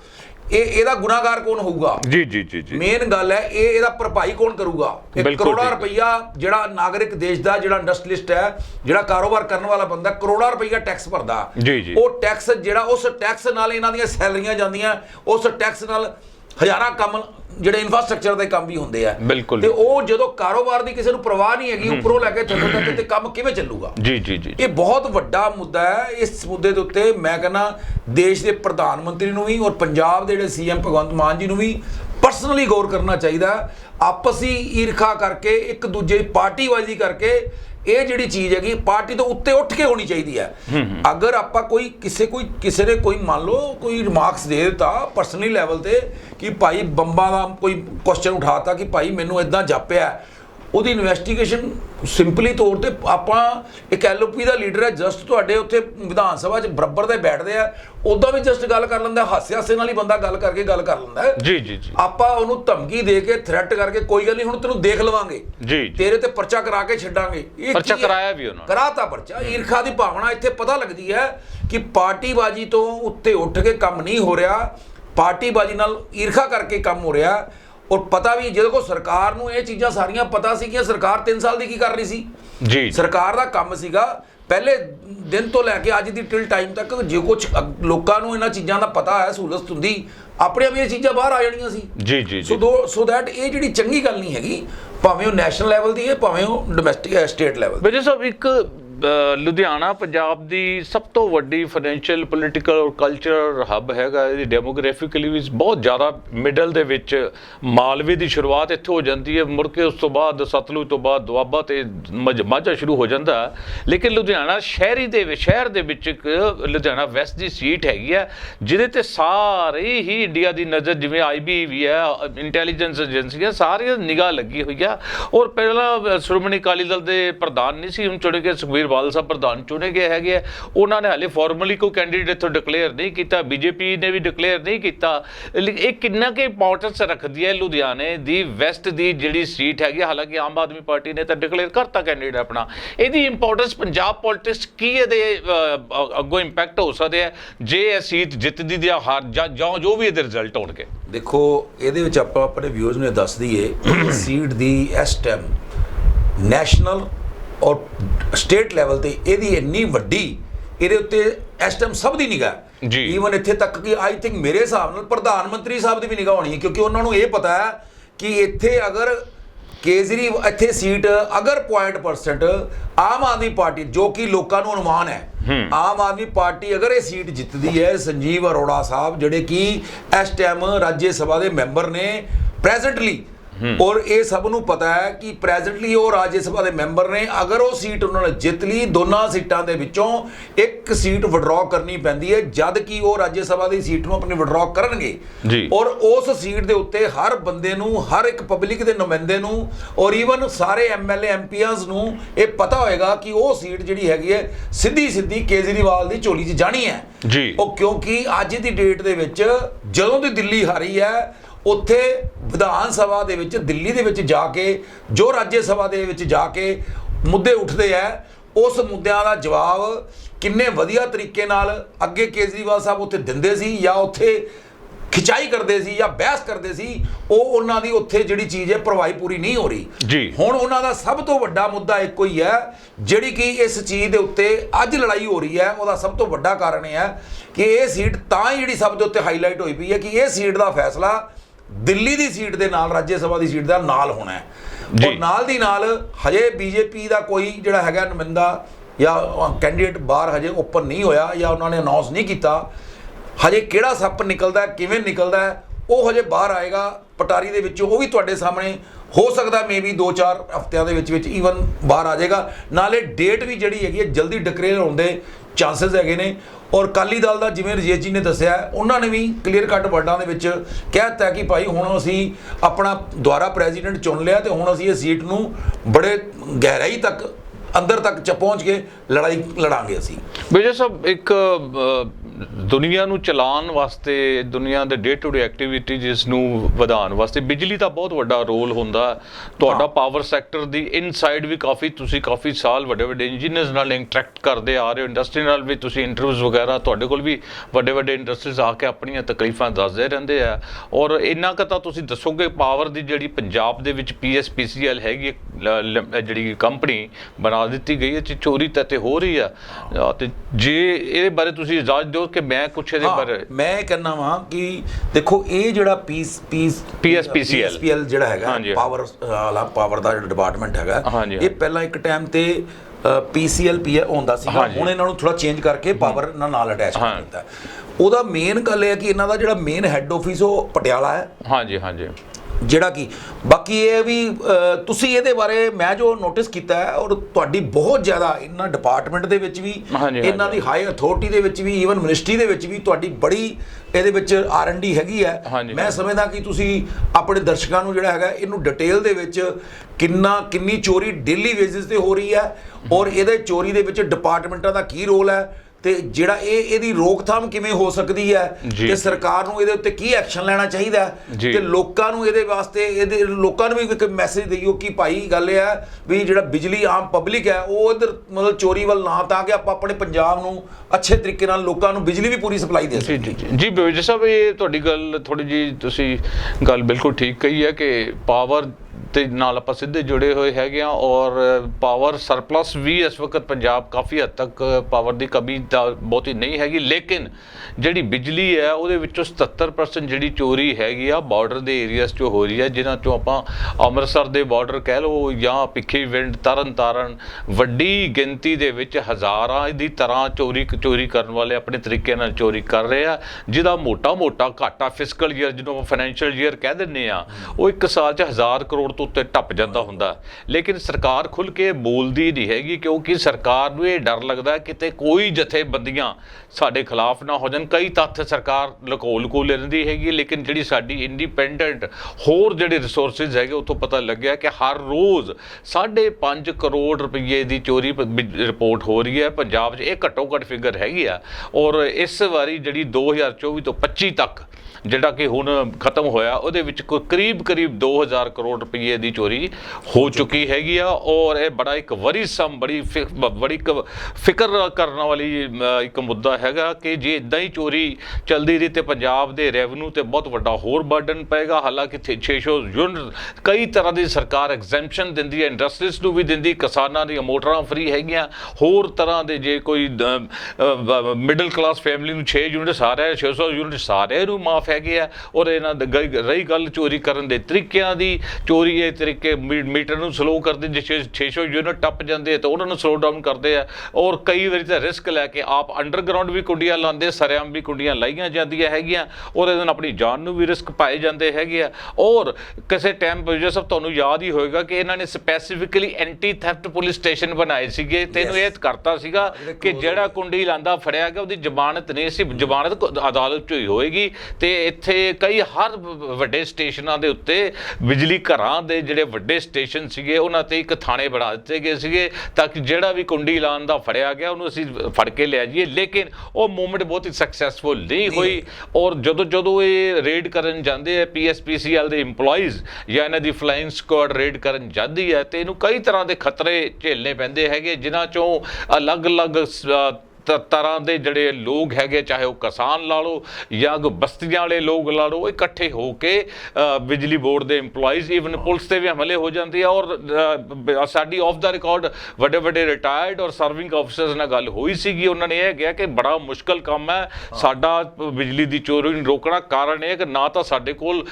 ਇਹ ਇਹਦਾ ਗੁਨਾਹਗਾਰ ਕੌਣ ਹੋਊਗਾ ਜੀ ਜੀ ਜੀ ਜੀ ਮੇਨ ਗੱਲ ਹੈ ਇਹ ਇਹਦਾ ਭਰਪਾਈ ਕੌਣ ਕਰੂਗਾ ਇੱਕ ਕਰੋੜਾਂ। ਰੁਪਈਆ ਜਿਹੜਾ ਨਾਗਰਿਕ ਦੇਸ਼ ਦਾ ਜਿਹੜਾ ਇੰਡਸਟਰੀਲਿਸਟ ਹੈ ਜਿਹੜਾ ਕਾਰੋਬਾਰ ਕਰਨ ਵਾਲਾ ਬੰਦਾ ਕਰੋੜਾਂ ਰੁਪਈਆ ਟੈਕਸ ਭਰਦਾ ਜੀ, ਜੀ। ਉਹ ਟੈਕਸ ਜਿਹੜਾ ਉਸ ਟੈਕਸ ਨਾਲ ਇਹਨਾਂ ਦੀਆਂ ਸੈਲਰੀਆਂ ਜਾਂਦੀਆਂ ਉਸ ਟੈਕਸ ਨਾਲ ਹਜ਼ਾਰਾਂ ਕੰਮ ਜਿਹੜੇ ਇਨਫਰਾਸਟ੍ਰਕਚਰ ਦੇ ਕੰਮ ਵੀ ਹੁੰਦੇ ਆ। ਤੇ ਉਹ ਜਦੋਂ ਕਾਰੋਬਾਰ ਦੀ ਕਿਸੇ ਨੂੰ ਪਰਵਾਹ ਨਹੀਂ ਹੈਗੀ ਉੱਪਰੋਂ ਲੈ ਕੇ ਥੱਲੋਂ ਤੱਕ ਤੇ ਕੰਮ ਕਿਵੇਂ ਚੱਲੂਗਾ? ਜੀ ਜੀ ਜੀ। ਇਹ ਬਹੁਤ ਵੱਡਾ ਮੁੱਦਾ ਹੈ। ਇਸ ਮੁੱਦੇ ਦੇ ਉੱਤੇ ਮੈਂ ਕਹਿੰਦਾ ਦੇਸ਼ ਦੇ ਪ੍ਰਧਾਨ ਮੰਤਰੀ ਨੂੰ ਵੀ ਔਰ ਪੰਜਾਬ ਦੇ ਜਿਹੜੇ ਸੀਐਮ ਭਗਵੰਤ ਮਾਨ ਜੀ ਨੂੰ ਵੀ ਪਰਸਨਲੀ ਗੌਰ ਕਰਨਾ ਚਾਹੀਦਾ। ਆਪਸੀ ਈਰਖਾ ਕਰਕੇ ਇੱਕ ਦੂਜੇ ਦੀ ਪਾਰਟੀਬਾਜ਼ੀ ਕਰਕੇ ਇਹ ਜਿਹੜੀ ਚੀਜ਼ ਹੈਗੀ ਪਾਰਟੀ ਤੋਂ ਉੱਤੇ ਉੱਠ ਕੇ ਹੋਣੀ ਚਾਹੀਦੀ ਹੈ ਅਗਰ ਆਪਾਂ ਕੋਈ ਕਿਸੇ ਕੋਈ ਕਿਸੇ ਨੇ ਕੋਈ ਮੰਨ ਲਓ ਕੋਈ ਰਿਮਾਰਕਸ ਦੇ ਦਿੱਤਾ ਪਰਸਨਲੀ ਲੈਵਲ ਤੇ ਕਿ ਭਾਈ ਬੰਬਾਂ ਦਾ ਕੋਈ ਕੁਐਸਚਨ ਉਠਾਤਾ ਕਿ ਭਾਈ ਮੈਨੂੰ ਇਦਾਂ ਜਾਪਿਆ। ਉਹਦੀ ਇਨਵੈਸਟੀਗੇਸ਼ਨ ਸਿੰਪਲੀ ਤੌਰ ਤੇ ਆਪਾਂ ਇੱਕ ਐਲਓਪੀ ਦਾ ਲੀਡਰ ਹੈ ਜਸਟ ਤੁਹਾਡੇ ਉੱਥੇ ਵਿਧਾਨ ਸਭਾ 'ਚ ਬਰਾਬਰ ਦੇ ਬੈਠਦੇ ਆ ਉਦਾਂ ਵੀ ਜਸਟ ਗੱਲ ਕਰ ਲੈਂਦਾ ਹਾਸੇ ਹਾਸੇ ਨਾਲ ਹੀ ਬੰਦਾ ਗੱਲ ਕਰਕੇ ਗੱਲ ਕਰ ਲੈਂਦਾ। ਜੀ ਜੀ ਜੀ ਆਪਾਂ ਉਹਨੂੰ ਧਮਕੀ ਦੇ ਕੇ ਥ੍ਰੈਟ ਕਰਕੇ ਕੋਈ ਗੱਲ ਨਹੀਂ ਹੁਣ ਤੈਨੂੰ ਦੇਖ ਲਵਾਂਗੇ ਜੀ। ਤੇਰੇ ਤੇ ਪਰਚਾ ਕਰਾ ਕੇ ਛੱਡਾਂਗੇ ਇਹ ਪਰਚਾ? ਕਰਾਇਆ ਵੀ ਉਹਨਾਂ ਨੇ। ਕਰਾਤਾ ਪਰਚਾ ਈਰਖਾ ਦੀ ਭਾਵਨਾ ਇੱਥੇ ਪਤਾ ਲੱਗਦੀ ਹੈ ਕਿ ਪਾਰਟੀਬਾਜ਼ੀ ਤੋਂ ਉੱਤੇ ਉੱਠ ਕੇ ਕੰਮ ਨਹੀਂ ਹੋ ਰਿਹਾ ਪਾਰਟੀਬਾਜ਼ੀ ਨਾਲ ਈਰਖਾ ਕਰਕੇ ਕੰਮ ਹੋ ਰਿਹਾ ਔਰ ਪਤਾ ਵੀ ਜਦੋਂ ਕੋ ਸਰਕਾਰ ਨੂੰ ਇਹ ਚੀਜ਼ਾਂ ਸਾਰੀਆਂ ਪਤਾ ਸੀ ਕਿ ਸਰਕਾਰ 3 ਸਾਲ ਦੀ ਕੀ ਕਰ ਰਹੀ ਸੀ? ਜੀ। ਸਰਕਾਰ ਦਾ ਕੰਮ ਸੀਗਾ ਪਹਿਲੇ ਦਿਨ ਤੋਂ ਲੈ ਕੇ ਅੱਜ ਦੀ ਟਿਲ ਟਾਈਮ ਤੱਕ ਜੇ ਕੁਝ ਲੋਕਾਂ ਨੂੰ ਇਹਨਾਂ ਚੀਜ਼ਾਂ ਦਾ ਪਤਾ ਹੈ ਸਹੂਲਤ ਹੁੰਦੀ ਆਪਣੇ ਆਪ ਇਹ ਚੀਜ਼ਾਂ ਬਾਹਰ ਆ ਜਾਣੀਆਂ ਸੀ। ਜੀ ਜੀ ਸੋ ਦੋ ਸੋ ਦੈਟ ਇਹ ਜਿਹੜੀ ਚੰਗੀ ਗੱਲ ਨਹੀਂ ਹੈਗੀ ਭਾਵੇਂ ਉਹ ਨੈਸ਼ਨਲ ਲੈਵਲ ਦੀ ਹੈ ਭਾਵੇਂ ਉਹ ਡੋਮੈਸਟਿਕ ਸਟੇਟ ਲੈਵਲ ਵਜੇ ਸਾਹਿਬ ਇੱਕ ਲੁਧਿਆਣਾ ਪੰਜਾਬ ਦੀ ਸਭ ਤੋਂ ਵੱਡੀ ਫਾਈਨੈਂਸ਼ੀਅਲ ਪੋਲੀਟੀਕਲ ਔਰ ਕਲਚਰ ਹੱਬ ਹੈਗਾ। ਇਹਦੀ ਡੈਮੋਗ੍ਰਾਫਿਕਲੀ ਵੀ ਬਹੁਤ ਜ਼ਿਆਦਾ ਮਿਡਲ ਦੇ ਵਿੱਚ ਮਾਲਵੇ ਦੀ ਸ਼ੁਰੂਆਤ ਇੱਥੋਂ ਹੋ ਜਾਂਦੀ ਹੈ। ਮੁੜ ਕੇ ਉਸ ਤੋਂ ਬਾਅਦ ਸਤਲੁਜ ਤੋਂ ਬਾਅਦ ਦੁਆਬਾ ਤੇ ਮਝ- ਮਾਝਾ ਸ਼ੁਰੂ ਹੋ ਜਾਂਦਾ ਲੇਕਿਨ ਲੁਧਿਆਣਾ ਸ਼ਹਿਰੀ ਦੇ ਸ਼ਹਿਰ ਦੇ ਵਿੱਚ ਇੱਕ ਲੁਧਿਆਣਾ ਵੈਸਟ ਦੀ ਸੀਟ ਹੈਗੀ ਹੈ, ਜਿਹਦੇ ਤੇ ਸਾਰੇ ਹੀ ਇੰਡੀਆ ਦੀ ਨਜ਼ਰ, ਜਿਵੇਂ ਆਈਬੀ ਵੀ ਹੈ ਇੰਟੈਲੀਜੈਂਸ ਏਜੰਸੀਆਂ ਸਾਰੀਆਂ ਨਿਗਾਹ ਲੱਗੀ ਹੋਈ ਆ ਔਰ ਪਹਿਲਾਂ ਸ਼੍ਰੋਮਣੀ ਅਕਾਲੀ ਦਲ ਦੇ ਪ੍ਰਧਾਨ ਨਹੀਂ ਸੀ, ਹੁਣ ਚੁਣੇ ਗਏ ਸੁਖਬੀਰ ਬਾਦਲ ਸਾਹਿਬ ਪ੍ਰਧਾਨ ਚੁਣੇ ਗਏ ਹੈਗੇ ਆ। ਉਹਨਾਂ ਨੇ ਹਾਲੇ ਫਾਰਮਲੀ ਕੋਈ ਕੈਂਡੀਡੇਟ ਇੱਥੋਂ ਡਿਕਲੇਅਰ ਨਹੀਂ ਕੀਤਾ। ਬੀਜੇਪੀ ਨੇ ਵੀ ਡਿਕਲੇਅਰ ਨਹੀਂ ਕੀਤਾ। ਇਹ ਕਿੰਨਾ ਕਿ ਇੰਪੋਰਟੈਂਸ ਰੱਖਦੀ ਹੈ ਲੁਧਿਆਣੇ ਦੀ ਵੈਸਟ ਦੀ ਜਿਹੜੀ ਸੀਟ ਹੈਗੀ ਹਾਲਾਂਕਿ ਆਮ ਆਦਮੀ ਪਾਰਟੀ ਨੇ ਤਾਂ ਡਿਕਲੇਅਰ ਕਰਤਾ ਕੈਂਡੀਡੇਟ ਆਪਣਾ। ਇਹਦੀ ਇੰਪੋਰਟੈਂਸ ਪੰਜਾਬ ਪੋਲਿਟਿਕਸ ਕੀ ਇਹਦੇ ਅੱਗੋਂ ਇੰਪੈਕਟ ਹੋ ਸਕਦੇ ਹੈ ਜੇ ਇਹ ਸੀਟ ਜਿੱਤਦੀ ਦੀ ਜਾਂ ਹਾਰ ਜਾਂ, ਜੋ ਵੀ ਇਹਦੇ ਰਿਜ਼ਲਟ ਹੋਣਗੇ। ਦੇਖੋ, ਇਹਦੇ ਵਿੱਚ ਆਪਾਂ ਆਪਣੇ ਵਿਊਜ਼ ਨੂੰ ਇਹ ਦੱਸ ਦਈਏ ਸੀਟ ਦੀ ਇਸ ਟਾਈਮ ਨੈਸ਼ਨਲ ਔਰ ਸਟੇਟ ਲੈਵਲ ਤੇ ਇਹਦੀ ਇੰਨੀ ਵੱਡੀ ਇਹਦੇ ਉੱਤੇ ਇਸ ਟਾਈਮ ਸਭ ਦੀ ਨਿਗਾਹ ਜੀ। ਈਵਨ ਇੱਥੇ ਤੱਕ ਕਿ ਆਈ ਥਿੰਕ ਮੇਰੇ ਹਿਸਾਬ ਨਾਲ ਪ੍ਰਧਾਨ ਮੰਤਰੀ ਸਾਹਿਬ ਦੀ ਵੀ ਨਿਗਾਹ ਹੋਣੀ ਹੈ ਕਿਉਂਕਿ ਉਹਨਾਂ ਨੂੰ ਇਹ ਪਤਾ ਹੈ ਕਿ ਇੱਥੇ ਅਗਰ ਕੇਜਰੀ ਇੱਥੇ ਸੀਟ ਅਗਰ point percent Aam Aadmi party ਜੋ ਕਿ ਲੋਕਾਂ ਨੂੰ ਅਨੁਮਾਨ ਹੈ ਆਮ ਆਦਮੀ ਪਾਰਟੀ ਅਗਰ ਇਹ ਸੀਟ ਜਿੱਤਦੀ ਹੈ ਸੰਜੀਵ ਅਰੋੜਾ ਸਾਹਿਬ ਜਿਹੜੇ ਕਿ ਇਸ ਟਾਈਮ ਰਾਜ ਸਭਾ ਦੇ ਮੈਂਬਰ ਨੇ ਪ੍ਰੈਜ਼ੈਂਟਲੀ ਔਰ ਇਹ ਸਭ ਨੂੰ ਪਤਾ ਹੈ ਕਿ ਪ੍ਰੈਜ਼ੈਂਟਲੀ ਉਹ ਰਾਜ ਸਭਾ ਦੇ ਮੈਂਬਰ ਨੇ ਅਗਰ ਉਹ ਸੀਟ ਉਹਨਾਂ ਨੇ ਜਿੱਤ ਲਈ ਦੋਨਾਂ ਸੀਟਾਂ ਦੇ ਵਿੱਚੋਂ ਇੱਕ ਸੀਟ ਵਿਡਰਾਅ ਕਰਨੀ ਪੈਂਦੀ ਹੈ ਜਦ ਕਿ ਉਹ ਰਾਜ ਸਭਾ ਦੀ ਸੀਟ ਨੂੰ ਆਪਣੀ ਵਿਡਰਾਅ ਕਰਨਗੇ ਜੀ। ਔਰ ਉਸ ਸੀਟ ਦੇ ਉੱਤੇ ਹਰ ਬੰਦੇ ਨੂੰ ਹਰ ਇੱਕ ਪਬਲਿਕ ਦੇ ਨੁਮਾਇੰਦੇ ਨੂੰ ਔਰ ਈਵਨ ਸਾਰੇ ਐਮਐਲਏ ਐਮਪੀਆਂਸ ਨੂੰ ਇਹ ਪਤਾ ਹੋਏਗਾ ਕਿ ਉਹ ਸੀਟ ਜਿਹੜੀ ਹੈਗੀ ਹੈ ਸਿੱਧੀ ਸਿੱਧੀ ਕੇਜਰੀਵਾਲ ਦੀ ਝੋਲੀ 'ਚ ਜਾਣੀ ਹੈ ਜੀ। ਉਹ ਕਿਉਂਕਿ ਅੱਜ ਦੀ ਡੇਟ ਦੇ ਵਿੱਚ ਜਦੋਂ ਦੀ ਦਿੱਲੀ ਹਾਰੀ ਹੈ ਉੱਥੇ ਵਿਧਾਨ ਸਭਾ ਦੇ ਵਿੱਚ ਦਿੱਲੀ ਦੇ ਵਿੱਚ ਜਾ ਕੇ ਜੋ ਰਾਜ ਸਭਾ ਦੇ ਵਿੱਚ ਜਾ ਕੇ ਮੁੱਦੇ ਉੱਠਦੇ ਆ ਉਸ ਮੁੱਦਿਆਂ ਦਾ ਜਵਾਬ ਕਿੰਨੇ ਵਧੀਆ ਤਰੀਕੇ ਨਾਲ ਅੱਗੇ ਕੇਜਰੀਵਾਲ ਸਾਹਿਬ ਉੱਥੇ ਦਿੰਦੇ ਸੀ ਜਾਂ ਉੱਥੇ ਖਿਚਾਈ ਕਰਦੇ ਸੀ ਜਾਂ ਬਹਿਸ ਕਰਦੇ ਸੀ ਉਹ ਉਹਨਾਂ ਦੀ ਉੱਥੇ ਜਿਹੜੀ ਚੀਜ਼ ਹੈ ਪ੍ਰਵਾਹੀ ਪੂਰੀ ਨਹੀਂ ਹੋ ਰਹੀ ਜੀ। ਹੁਣ ਉਹਨਾਂ ਦਾ ਸਭ ਤੋਂ ਵੱਡਾ ਮੁੱਦਾ ਇੱਕੋ ਹੀ ਹੈ ਜਿਹੜੀ ਕਿ ਇਸ ਚੀਜ਼ ਦੇ ਉੱਤੇ ਅੱਜ ਲੜਾਈ ਹੋ ਰਹੀ ਹੈ ਉਹਦਾ ਸਭ ਤੋਂ ਵੱਡਾ ਕਾਰਨ ਇਹ ਹੈ ਕਿ ਇਹ ਸੀਟ ਤਾਂ ਹੀ ਜਿਹੜੀ ਸਭ ਦੇ ਉੱਤੇ ਹਾਈਲਾਈਟ ਹੋਈ ਪਈ ਹੈ ਕਿ ਇਹ ਸੀਟ ਦਾ ਫੈਸਲਾ ਦਿੱਲੀ ਦੀ ਸੀਟ ਦੇ ਨਾਲ ਰਾਜ ਸਭਾ ਦੀ ਸੀਟ ਦਾ ਨਾਲ ਹੋਣਾ ਹੈ। ਔਰ ਨਾਲ ਦੀ ਨਾਲ ਹਜੇ ਬੀਜੇਪੀ ਦਾ ਕੋਈ ਜਿਹੜਾ ਹੈਗਾ ਨੁਮਾਇੰਦਾ ਜਾਂ ਕੈਂਡੀਡੇਟ ਬਾਹਰ ਹਜੇ ਓਪਨ ਨਹੀਂ ਹੋਇਆ ਜਾਂ ਉਹਨਾਂ ਨੇ ਅਨਾਉਂਸ ਨਹੀਂ ਕੀਤਾ ਹਜੇ ਕਿਹੜਾ ਸੱਪ ਨਿਕਲਦਾ ਕਿਵੇਂ ਨਿਕਲਦਾ ਉਹ ਹਜੇ ਬਾਹਰ ਆਏਗਾ। ਪਟਾਰੀ ਦੇ ਵਿੱਚੋਂ ਉਹ ਵੀ ਤੁਹਾਡੇ ਸਾਹਮਣੇ ਹੋ ਸਕਦਾ ਮੇਬੀ 2-4 ਹਫ਼ਤਿਆਂ ਦੇ ਵਿੱਚ ਵਿੱਚ ਈਵਨ ਬਾਹਰ ਆ ਜਾਏਗਾ। ਨਾਲੇ ਡੇਟ ਵੀ ਜਿਹੜੀ ਹੈਗੀ ਹੈ ਜਲਦੀ ਡਿਕਲੇਅਰ ਹੋਣ ਦੇ ਚਾਂਸਸ ਹੈਗੇ ਨੇ। ਔਰ ਕਾਲੀ ਦਲ ਦਾ ਜਿਵੇਂ ਰਜੇਸ਼ ਜੀ ਨੇ ਦੱਸਿਆ, ਉਹਨਾਂ ਨੇ ਵੀ ਕਲੀਅਰ ਕੱਟ ਵਰਡਾਂ ਦੇ ਵਿੱਚ ਕਹਿ ਦਿੱਤਾ ਕਿ ਭਾਈ ਹੁਣ ਅਸੀਂ ਆਪਣਾ ਦੁਆਰਾ ਪ੍ਰੈਜ਼ੀਡੈਂਟ ਚੁਣ ਲਿਆ ਤੇ ਹੁਣ ਅਸੀਂ ਇਹ ਸੀਟ ਨੂੰ ਬੜੇ ਗਹਿਰਾਈ ਤੱਕ, ਅੰਦਰ ਤੱਕ ਚ ਪਹੁੰਚ ਕੇ ਲੜਾਈ ਲੜਾਂਗੇ ਅਸੀਂ। ਵਿਜੇ ਸਾਹਿਬ, ਇੱਕ ਦੁਨੀਆ ਨੂੰ ਚਲਾਉਣ ਵਾਸਤੇ ਦੁਨੀਆ ਦੇ ਡੇ ਟੂ ਡੇ ਐਕਟੀਵਿਟੀਜ਼ ਨੂੰ ਵਧਾਉਣ ਵਾਸਤੇ ਬਿਜਲੀ ਦਾ ਬਹੁਤ ਵੱਡਾ ਰੋਲ ਹੁੰਦਾ। ਤੁਹਾਡਾ ਪਾਵਰ ਸੈਕਟਰ ਦੀ ਇਨਸਾਈਡ ਵੀ ਕਾਫੀ ਤੁਸੀਂ ਕਾਫੀ ਸਾਲ ਵੱਡੇ ਵੱਡੇ ਇੰਜੀਨੀਅਰਸ ਨਾਲ ਇੰਟਰੈਕਟ ਕਰਦੇ ਆ ਰਹੇ ਹੋ। ਇੰਡਸਟਰੀ ਨਾਲ ਵੀ ਤੁਸੀਂ ਇੰਟਰਵਿਊਜ਼ ਵਗੈਰਾ ਤੁਹਾਡੇ ਕੋਲ ਵੀ ਵੱਡੇ ਵੱਡੇ ਇੰਡਸਟਰੀਜ਼ ਆ ਕੇ ਆਪਣੀਆਂ ਤਕਲੀਫਾਂ ਦੱਸਦੇ ਰਹਿੰਦੇ ਆ। ਔਰ ਇੰਨਾ ਕੁ ਤਾਂ ਤੁਸੀਂ ਦੱਸੋਗੇ ਪਾਵਰ ਦੀ ਜਿਹੜੀ ਪੰਜਾਬ ਦੇ ਵਿੱਚ ਪੀਐਸਪੀਸੀਐਲ ਹੈਗੀ ਜਿਹੜੀ ਕੰਪਨੀ ਬਣਾ ਦਿੱਤੀ ਗਈ ਹੈ ਚੋਰੀ ਤਾਂ ਤੇ ਹੋ ਰਹੀ ਆ। ਤੇ ਜੇ ਇਹਦੇ ਬਾਰੇ ਤੁਸੀਂ ਇਜਾਜ਼ਤ ਦਿਓ ਕਿ ਮੈਂ ਕੁਛ ਇਹਦੇ ਹਾਂ, ਬਾਰੇ ਮੈਂ ਕਹਿਣਾ ਵਾਂ ਕਿ ਦੇਖੋ ਇਹ ਜਿਹੜਾ ਪੀਸ ਪੀਸ PSPCL PSPL ਜਿਹੜਾ ਹੈਗਾ। ਪਾਵਰ ਵਾਲਾ ਪਾਵਰ ਦਾ ਜਿਹੜਾ ਡਿਪਾਰਟਮੈਂਟ ਹੈਗਾ। ਇਹ ਪਹਿਲਾਂ ਇੱਕ ਟਾਈਮ ਤੇ ਪੀਸੀਐਲ ਪੀ ਹੁੰਦਾ ਹਾਂਜੀ। ਹੁਣ ਇਹਨਾਂ ਨੂੰ ਥੋੜਾ ਚੇਂਜ ਕਰਕੇ ਪਾਵਰ ਨਾਲ ਅਟੈਚ ਹਾਂ। ਕਰ ਦਿੱਤਾ ਉਹਦਾ ਮੇਨ ਗੱਲ ਇਹ ਹੈ ਕਿ ਇਹਨਾਂ ਦਾ ਜਿਹੜਾ ਮੇਨ ਹੈੱਡ ਆਫਿਸ ਉਹ ਪਟਿਆਲਾ ਹੈ ਹਾਂਜੀ ਹਾਂਜੀ ਜਿਹੜਾ ਕਿ ਬਾਕੀ ਇਹ ਵੀ ਤੁਸੀਂ ਇਹਦੇ ਬਾਰੇ ਮੈਂ ਜੋ ਨੋਟਿਸ ਕੀਤਾ ਹੈ ਔਰ ਤੁਹਾਡੀ ਬਹੁਤ ਜ਼ਿਆਦਾ ਇਹਨਾਂ ਡਿਪਾਰਟਮੈਂਟ ਦੇ ਵਿੱਚ ਵੀ ਇਹਨਾਂ ਦੀ ਹਾਈ ਅਥਾਰਟੀ ਦੇ ਵਿੱਚ ਵੀ ਈਵਨ ਮਿਨਿਸਟਰੀ ਦੇ ਵਿੱਚ ਵੀ ਤੁਹਾਡੀ ਬੜੀ ਇਹਦੇ ਵਿੱਚ ਆਰ ਐਨ ਡੀ ਹੈਗੀ ਹੈ ਮੈਂ। ਸਮਝਦਾ ਕਿ ਤੁਸੀਂ ਆਪਣੇ ਦਰਸ਼ਕਾਂ ਨੂੰ ਜਿਹੜਾ ਹੈਗਾ ਇਹਨੂੰ ਡਿਟੇਲ ਦੇ ਵਿੱਚ ਕਿੰਨਾ ਕਿੰਨੀ ਚੋਰੀ ਡੇਲੀ ਬੇਸਿਸ ਤੇ ਹੋ ਰਹੀ ਹੈ ਔਰ ਇਹਦੇ ਚੋਰੀ ਦੇ ਵਿੱਚ ਡਿਪਾਰਟਮੈਂਟਾਂ ਦਾ ਕੀ ਰੋਲ ਹੈ ਤੇ ਜਿਹੜਾ ਇਹ ਇਹਦੀ ਰੋਕਥਾਮ ਕਿਵੇਂ ਹੋ ਸਕਦੀ ਹੈ। ਤੇ ਸਰਕਾਰ ਨੂੰ ਇਹਦੇ ਉੱਤੇ ਕੀ ਐਕਸ਼ਨ ਲੈਣਾ ਚਾਹੀਦਾ। ਤੇ ਲੋਕਾਂ ਨੂੰ ਇਹਦੇ ਵਾਸਤੇ ਇਹਦੇ ਲੋਕਾਂ ਨੂੰ ਵੀ ਇੱਕ ਮੈਸੇਜ ਦਈਓ ਕਿ ਭਾਈ ਗੱਲ ਇਹ ਹੈ ਵੀ ਜਿਹੜਾ ਬਿਜਲੀ ਆਮ ਪਬਲਿਕ ਹੈ ਉਹ ਇਧਰ ਮਤਲਬ ਚੋਰੀ ਵੱਲ ਨਾ ਤਾਂ ਕਿ ਆਪਾਂ ਆਪਣੇ ਪੰਜਾਬ ਨੂੰ ਅੱਛੇ ਤਰੀਕੇ ਨਾਲ ਲੋਕਾਂ ਨੂੰ ਬਿਜਲੀ ਵੀ ਪੂਰੀ ਸਪਲਾਈ ਦੇ ਜੀ ਸਕੀਏ ਜੀ ਜੀ ਸਾਹਿਬ ਇਹ ਤੁਹਾਡੀ ਗੱਲ ਥੋੜੀ ਜੀ ਤੁਸੀਂ ਗੱਲ ਬਿਲਕੁਲ ਠੀਕ ਕਹੀ ਹੈ ਕਿ ਪਾਵਰ ਤੇ ਨਾਲ ਆਪਾਂ ਸਿੱਧੇ ਜੁੜੇ ਹੋਏ ਹੈਗੇ ਆ ਔਰ ਪਾਵਰ ਸਰਪਲਸ ਵੀ ਇਸ ਵਕਤ ਪੰਜਾਬ ਕਾਫੀ ਹੱਦ ਤੱਕ ਪਾਵਰ ਦੀ ਕਮੀ ਤਾਂ ਬਹੁਤੀ ਨਹੀਂ ਹੈਗੀ, ਲੇਕਿਨ ਜਿਹੜੀ ਬਿਜਲੀ ਹੈ ਉਹਦੇ ਵਿੱਚੋਂ 77% ਜਿਹੜੀ ਚੋਰੀ ਹੈਗੀ ਆ ਬਾਰਡਰ ਦੇ ਏਰੀਆਸ 'ਚੋਂ ਹੋ ਰਹੀ ਹੈ, ਜਿਨ੍ਹਾਂ 'ਚੋਂ ਆਪਾਂ ਅੰਮ੍ਰਿਤਸਰ ਦੇ ਬਾਰਡਰ ਕਹਿ ਲਓ ਜਾਂ ਭਿੱਖੀ ਵਿੰਡ, ਤਰਨ ਤਾਰਨ ਵੱਡੀ ਗਿਣਤੀ ਦੇ ਵਿੱਚ ਹਜ਼ਾਰਾਂ ਦੀ ਤਰ੍ਹਾਂ ਚੋਰੀ ਚੋਰੀ ਕਰਨ ਵਾਲੇ ਆਪਣੇ ਤਰੀਕੇ ਨਾਲ ਚੋਰੀ ਕਰ ਰਹੇ ਆ, ਜਿਹਦਾ ਮੋਟਾ-ਮੋਟਾ ਘਾਟਾ ਫਿਸਕਲ ਈਅਰ ਜਿਹਨੂੰ ਆਪਾਂ ਫਾਈਨੈਂਸ਼ੀਅਲ ਈਅਰ ਕਹਿ ਦਿੰਦੇ ਆ ਉਹ ਇੱਕ ਸਾਲ 'ਚ ਹਜ਼ਾਰ ਕਰੋੜ ਤੋਂ ਉੱਤੇ ਟੱਪ ਜਾਂਦਾ ਹੁੰਦਾ। ਲੇਕਿਨ ਸਰਕਾਰ ਖੁੱਲ ਕੇ ਬੋਲਦੀ ਨਹੀਂ ਹੈਗੀ ਕਿਉਂਕਿ ਸਰਕਾਰ ਨੂੰ ਇਹ ਡਰ ਲੱਗਦਾ ਕਿਤੇ ਕੋਈ ਜਥੇਬੰਦੀਆਂ ਸਾਡੇ ਖਿਲਾਫ ਨਾ ਹੋ ਜਾਣ। ਕਈ ਤੱਥ ਸਰਕਾਰ ਲੁਕੋ ਲੁਕੋ ਲੈਂਦੀ ਹੈਗੀ ਲੇਕਿਨ ਜਿਹੜੀ ਸਾਡੀ ਇੰਡੀਪੈਂਡੈਂਟ ਹੋਰ ਜਿਹੜੇ ਰਿਸੋਰਸਸ ਹੈਗੇ ਉੱਥੋਂ ਪਤਾ ਲੱਗਿਆ ਕਿ ਹਰ ਰੋਜ਼ 5.5 ਕਰੋੜ ਰੁਪਏ ਦੀ ਚੋਰੀ ਰਿਪੋਰਟ ਹੋ ਰਹੀ ਹੈ। ਪੰਜਾਬ 'ਚ ਇਹ ਘੱਟੋ ਘੱਟ ਫਿਗਰ ਹੈਗੀ ਆ। ਔਰ ਇਸ ਵਾਰੀ ਜਿਹੜੀ 2024 ਤੋਂ 25 ਤੱਕ ਜਿਹੜਾ ਕਿ ਹੁਣ ਖਤਮ ਹੋਇਆ ਉਹਦੇ ਵਿੱਚ ਕੋਈ ਕਰੀਬ ਕਰੀਬ 2000 ਕਰੋੜ ਰੁਪਏ ਦੀ ਚੋਰੀ ਹੋ ਚੁੱਕੀ ਹੈਗੀ ਆ ਔਰ ਇਹ ਬੜਾ ਇੱਕ ਵਰੀਸਮ ਬੜੀ ਫਿ- ਬ- ਬੜੀ ਇੱਕ ਫਿਕਰ ਕਰਨ ਵਾਲੀ ਇੱਕ ਮੁੱਦਾ ਹੈਗਾ ਕਿ ਜੇ ਇਦਾਂ ਹੀ ਚੋਰੀ ਚੱਲਦੀ ਰਹੀ ਤੇ ਪੰਜਾਬ ਦੇ ਰੈਵਨਿਊ ਤੇ ਬਹੁਤ ਵੱਡਾ ਹੋਰ ਬਰਡਨ ਪਏਗਾ। ਹਾਲਾਂਕਿ 600 ਯੂਨਿਟ ਕਈ ਤਰ੍ਹਾਂ ਦੀ ਸਰਕਾਰ ਐਗਜ਼ੈਂਪਸ਼ਨ ਦਿੰਦੀ ਹੈ ਇੰਡਸਟਰੀਜ਼ ਨੂੰ ਵੀ ਦਿੰਦੀ ਕਿਸਾਨਾਂ ਦੀਆਂ ਮੋਟਰਾਂ ਫ੍ਰੀ ਹੈਗੀਆਂ ਹੋਰ ਤਰ੍ਹਾਂ ਦੇ ਜੇ ਕੋਈ ਮਿਡਲ ਕਲਾਸ ਫੈਮਿਲੀ ਨੂੰ 6 ਯੂਨਿਟ ਸਾਰੇ 600 ਯੂਨਿਟ ਸਾਰੇ ਨੂੰ ਮਾਫ ਹੈਗੇ ਆ ਔਰ ਇਹਨਾਂ ਦੇ ਰਹੀ ਗੱਲ ਚੋਰੀ ਕਰਨ ਦੇ ਤਰੀਕਿਆਂ ਦੀ ਚੋਰੀ ਇਹ ਤਰੀਕੇ ਮੀਟਰ ਨੂੰ ਸਲੋ ਕਰਦੇ ਜੇ 600 ਯੂਨਿਟ ਟੱਪ ਜਾਂਦੇ ਤਾਂ ਉਹਨਾਂ ਨੂੰ ਸਲੋ ਡਾਊਨ ਕਰਦੇ ਆ ਔਰ ਕਈ ਵਾਰੀ ਤਾਂ ਰਿਸਕ ਲੈ ਕੇ ਆਪ ਅੰਡਰਗਰਾਉਂਡ ਵੀ ਕੁੰਡੀਆਂ ਲਾਉਂਦੇ ਸਰਿਆਮ ਵੀ ਕੁੰਡੀਆਂ ਲਾਈਆਂ ਜਾਂਦੀਆਂ ਹੈਗੀਆਂ ਔਰ ਇਹਦੇ ਨਾਲ ਆਪਣੀ ਜਾਨ ਨੂੰ ਵੀ ਰਿਸਕ ਪਾਏ ਜਾਂਦੇ ਹੈਗੇ ਆ ਔਰ ਕਿਸੇ ਟਾਈਮ ਜੇ ਸਭ ਤੁਹਾਨੂੰ ਯਾਦ ਹੀ ਹੋਏਗਾ ਕਿ ਇਹਨਾਂ ਨੇ specifically anti theft police station ਬਣਾਏ ਸੀਗੇ ਤੈਨੂੰ ਇਹ ਕਰਤਾ ਸੀਗਾ ਕਿ ਜਿਹੜਾ ਕੁੰਡੀ ਲਾਂਦਾ ਫੜਿਆ ਗਿਆ ਉਹਦੀ ਜ਼ਮਾਨਤ ਨਹੀਂ ਸੀ ਜ਼ਮਾਨਤ ਅਦਾਲਤ 'ਚ ਹੀ ਹੋਏਗੀ ਤੇ ਇੱਥੇ ਕਈ ਹਰ ਵੱਡੇ ਸਟੇਸ਼ਨਾਂ ਦੇ ਉੱਤੇ ਬਿਜਲੀ ਘਰਾਂ ਦੇ ਜਿਹੜੇ ਵੱਡੇ ਸਟੇਸ਼ਨ ਸੀਗੇ ਉਹਨਾਂ ਤੇ ਇੱਕ ਥਾਣੇ ਬਣਾ ਦਿੱਤੇ ਗਏ ਸੀਗੇ ਤਾਂ ਕਿ ਜਿਹੜਾ ਵੀ ਕੁੰਡੀ ਲਾਉਣ ਦਾ ਫੜਿਆ ਗਿਆ ਉਹਨੂੰ ਅਸੀਂ ਫੜ ਕੇ ਲਿਆ ਜਾਈਏ। ਲੇਕਿਨ ਉਹ ਮੂਵਮੈਂਟ ਬਹੁਤ ਹੀ ਸਕਸੈਸਫੁਲ ਨਹੀਂ ਹੋਈ ਔਰ ਜਦੋਂ ਜਦੋਂ ਇਹ ਰੇਡ ਕਰਨ ਜਾਂਦੇ ਆ ਪੀਐਸਪੀਸੀਐਲ ਦੇ EMPLOYEES ਜਾਂ ਇਹਨਾਂ ਦੀ ਫਲਾਈਂਗ ਸਕੁਆਡ ਰੇਡ ਕਰਨ ਜਾਂਦੀ ਹੈ ਤੇ ਇਹਨੂੰ ਕਈ ਤਰ੍ਹਾਂ ਦੇ ਖਤਰੇ ਝੇਲਣੇ ਪੈਂਦੇ ਹੈਗੇ ਜਿਨ੍ਹਾਂ ਚੋਂ ਅਲੱਗ-ਅਲੱਗ ਤਰ੍ਹਾਂ ਦੇ ਜਿਹੜੇ ਲੋਕ ਹੈਗੇ ਚਾਹੇ ਉਹ ਕਿਸਾਨ ਲਾ ਲਓ ਜਾਂ ਬਸਤੀਆਂ ਵਾਲੇ ਲੋਕ ਲਾ ਲਓ ਇਕੱਠੇ ਹੋ ਕੇ ਬਿਜਲੀ ਬੋਰਡ ਦੇ EMPLOYEES ਇਵਨ ਪੁਲਿਸ ਤੇ ਵੀ ਹਮਲੇ ਹੋ ਜਾਂਦੇ ਆ ਔਰ ਸਾਡੀ ਆਫ ਦਾ ਰਿਕਾਰਡ ਵੱਡੇ ਵੱਡੇ ਰਿਟਾਇਰਡ ਔਰ ਸਰਵਿੰਗ ਆਫੀਸਰਸ ਨਾਲ ਗੱਲ ਹੋਈ ਸੀਗੀ। ਉਹਨਾਂ ਨੇ ਇਹ ਕਿਹਾ ਕਿ ਬੜਾ ਮੁਸ਼ਕਲ ਕੰਮ ਹੈ ਸਾਡਾ ਬਿਜਲੀ ਦੀ ਚੋਰੀ ਨੂੰ ਰੋਕਣਾ। ਕਾਰਨ ਇਹ ਕਿ ਨਾ ਤਾਂ ਸਾਡੇ ਕੋਲ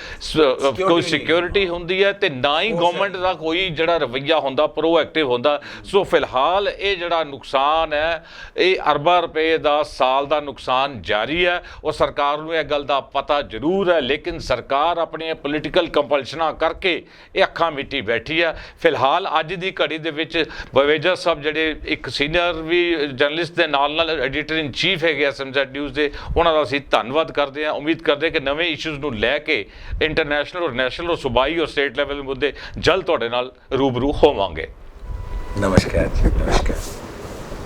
ਕੋਈ। ਸਿਕਿਉਰਿਟੀ ਹੁੰਦੀ ਹੈ ਤੇ ਨਾ ਹੀ ਗਵਰਨਮੈਂਟ ਦਾ ਕੋਈ ਜਿਹੜਾ ਰਵੱਈਆ ਹੁੰਦਾ ਪ੍ਰੋਐਕਟਿਵ ਹੁੰਦਾ। ਸੋ ਫਿਲਹਾਲ ਇਹ ਜਿਹੜਾ ਨੁਕਸਾਨ ਹੈ ਇਹ ਅਰਬਾਂ ਰੁਪਏ ਦਾ ਸਾਲ ਦਾ ਨੁਕਸਾਨ ਜਾਰੀ ਹੈ। ਉਹ ਸਰਕਾਰ ਨੂੰ ਇਹ ਗੱਲ ਦਾ ਪਤਾ ਜ਼ਰੂਰ ਹੈ, ਲੇਕਿਨ ਸਰਕਾਰ ਆਪਣੀਆਂ ਪੋਲੀਟੀਕਲ ਕੰਪਲਸ਼ਨਾਂ ਕਰਕੇ ਇਹ ਅੱਖਾਂ ਮਿੱਟੀ ਬੈਠੀ ਹੈ। ਫਿਲਹਾਲ ਅੱਜ ਦੀ ਘੜੀ ਦੇ ਵਿੱਚ ਬਵੇਜਾ ਸਾਹਿਬ ਜਿਹੜੇ ਇੱਕ ਸੀਨੀਅਰ ਵੀ ਜਰਨਲਿਸਟ ਦੇ ਨਾਲ ਨਾਲ ਐਡੀਟਰ ਇਨ ਚੀਫ ਹੈਗੇ ਐਸਐਮਜ਼ੈਡ ਨਿਊਜ਼ ਦੇ, ਉਹਨਾਂ ਦਾ ਅਸੀਂ ਧੰਨਵਾਦ ਕਰਦੇ ਹਾਂ। ਉਮੀਦ ਕਰਦੇ ਹਾਂ ਕਿ ਨਵੇਂ ਇਸ਼ੂਜ਼ ਨੂੰ ਲੈ ਕੇ ਇੰਟਰਨੈਸ਼ਨਲ ਔਰ ਨੈਸ਼ਨਲ ਔਰ ਸੂਬਾਈ ਔਰ ਸਟੇਟ ਲੈਵਲ ਦੇ ਮੁੱਦੇ ਜਲਦ ਤੁਹਾਡੇ ਨਾਲ ਰੂਬਰੂ ਹੋਵਾਂਗੇ। ਨਮਸਕਾਰ ਜੀ, ਨਮਸਕਾਰ।